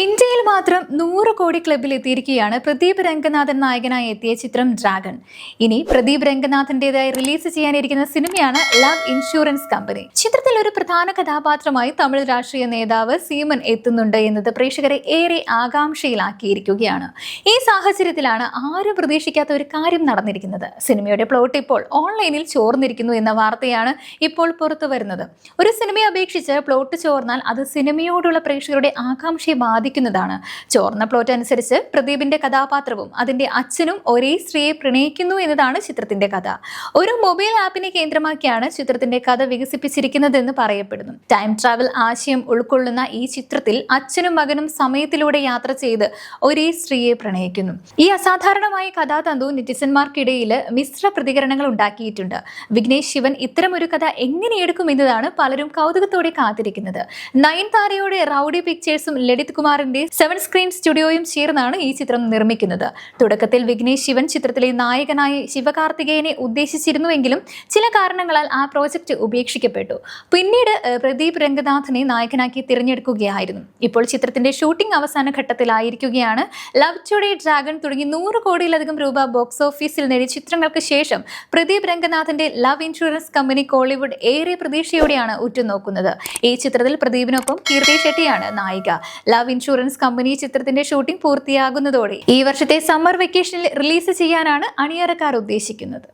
ഇന്ത്യയിൽ മാത്രം നൂറ് കോടി ക്ലബിൽ എത്തിയിരിക്കുകയാണ് പ്രദീപ് രംഗനാഥൻ നായകനായി എത്തിയ ചിത്രം ഡ്രാഗൺ. ഇനി പ്രദീപ് രംഗനാഥന്റേതായി റിലീസ് ചെയ്യാനിരിക്കുന്ന സിനിമയാണ് ലവ് ഇൻഷുറൻസ് കമ്പനി. ചിത്രത്തിൽ ഒരു പ്രധാന കഥാപാത്രമായി തമിഴ് രാഷ്ട്രീയ നേതാവ് സീമൻ എത്തുന്നുണ്ട് എന്നത് പ്രേക്ഷകരെ ഏറെ ആകാംക്ഷയിലാക്കിയിരിക്കുകയാണ്. ഈ സാഹചര്യത്തിലാണ് ആരും പ്രതീക്ഷിക്കാത്ത ഒരു കാര്യം നടന്നിരിക്കുന്നത്. സിനിമയുടെ പ്ലോട്ട് ഇപ്പോൾ ഓൺലൈനിൽ ചോർന്നിരിക്കുന്നു എന്ന വാർത്തയാണ് ഇപ്പോൾ പുറത്തു വരുന്നത്. ഒരു സിനിമയെ അപേക്ഷിച്ച് പ്ലോട്ട് ചോർന്നാൽ അത് സിനിമയോടുള്ള പ്രേക്ഷകരുടെ ആകാംക്ഷയെ ബാധിക്കുന്നതാണ്. ചോർന്ന പ്ലോട്ട് അനുസരിച്ച് പ്രദീപിന്റെ കഥാപാത്രവും അതിന്റെ അച്ഛനും ഒരേ സ്ത്രീയെ പ്രണയിക്കുന്നു എന്നതാണ് ചിത്രത്തിന്റെ കഥ. ഒരു മൊബൈൽ ആപ്പിനെ കേന്ദ്രമാക്കിയാണ് ചിത്രത്തിന്റെ കഥ വികസിപ്പിച്ചിരിക്കുന്നതെന്ന് പറയപ്പെടുന്നു. ടൈം ട്രാവൽ ആശയം ഉൾക്കൊള്ളുന്ന ഈ ചിത്രത്തിൽ അച്ഛനും മകനും സമയത്തിലൂടെ യാത്ര ചെയ്ത് ഒരേ സ്ത്രീയെ പ്രണയിക്കുന്നു. ഈ അസാധാരണമായ കഥാതന്തു നെറ്റിസന്മാർക്കിടയിൽ മിശ്ര പ്രതികരണങ്ങൾ ഉണ്ടാക്കിയിട്ടുണ്ട്. വിഘ്നേഷ് ശിവൻ ഇത്തരം ഒരു കഥ എങ്ങനെ എടുക്കും എന്നതാണ് പലരും കൗതുകത്തോടെ കാത്തിരിക്കുന്നത്. നയൻതാരയുടെ റൌഡി പിക്ചേഴ്സും ലളിത് കുമാറിന്റെ സെവൻ സ്ക്രീൻ സ്റ്റുഡിയോയും ചേർന്നാണ് ഈ ചിത്രം നിർമ്മിക്കുന്നത്. തുടക്കത്തിൽ വിഘ്നേഷ് ശിവൻ ചിത്രത്തിലെ നായകനായി ശിവകാർത്തികേയനെ ഉദ്ദേശിച്ചിരുന്നുവെങ്കിലും ചില കാരണങ്ങളാൽ ആ പ്രോജക്റ്റ് ഉപേക്ഷിക്കപ്പെട്ടു. പിന്നീട് പ്രദീപ് രംഗനാഥിനെ നായകനാക്കി തിരഞ്ഞെടുക്കുകയായിരുന്നു. ഇപ്പോൾ ചിത്രത്തിന്റെ ഷൂട്ടിംഗ് അവസാന ഘട്ടത്തിലായിരിക്കുകയാണ്. ലവ് ടുഡേ ഡ്രാഗൺ തുടങ്ങി നൂറ് കോടിയിലധികം രൂപ ബോക്സ് ഓഫീസിൽ നേടിയ ചിത്രങ്ങൾക്ക് ശേഷം പ്രദീപ് രംഗനാഥിന്റെ ലവ് ഇൻഷുറൻസ് കമ്പനി കോളിവുഡ് ഏറെ പ്രതീക്ഷയോടെയാണ് ഉറ്റുനോക്കുന്നത്. ഈ ചിത്രത്തിൽ പ്രദീപിനൊപ്പം കീർത്തി ഷെട്ടിയാണ് നായിക. ലവ് ഇൻഷുറൻസ് കമ്പനി ചിത്രത്തിന്റെ ഷൂട്ടിംഗ് പൂർത്തിയാകുന്നതോടെ ഈ വർഷത്തെ സമ്മർ വെക്കേഷനിൽ റിലീസ് ചെയ്യാനാണ് അണിയറക്കാർ ഉദ്ദേശിക്കുന്നത്.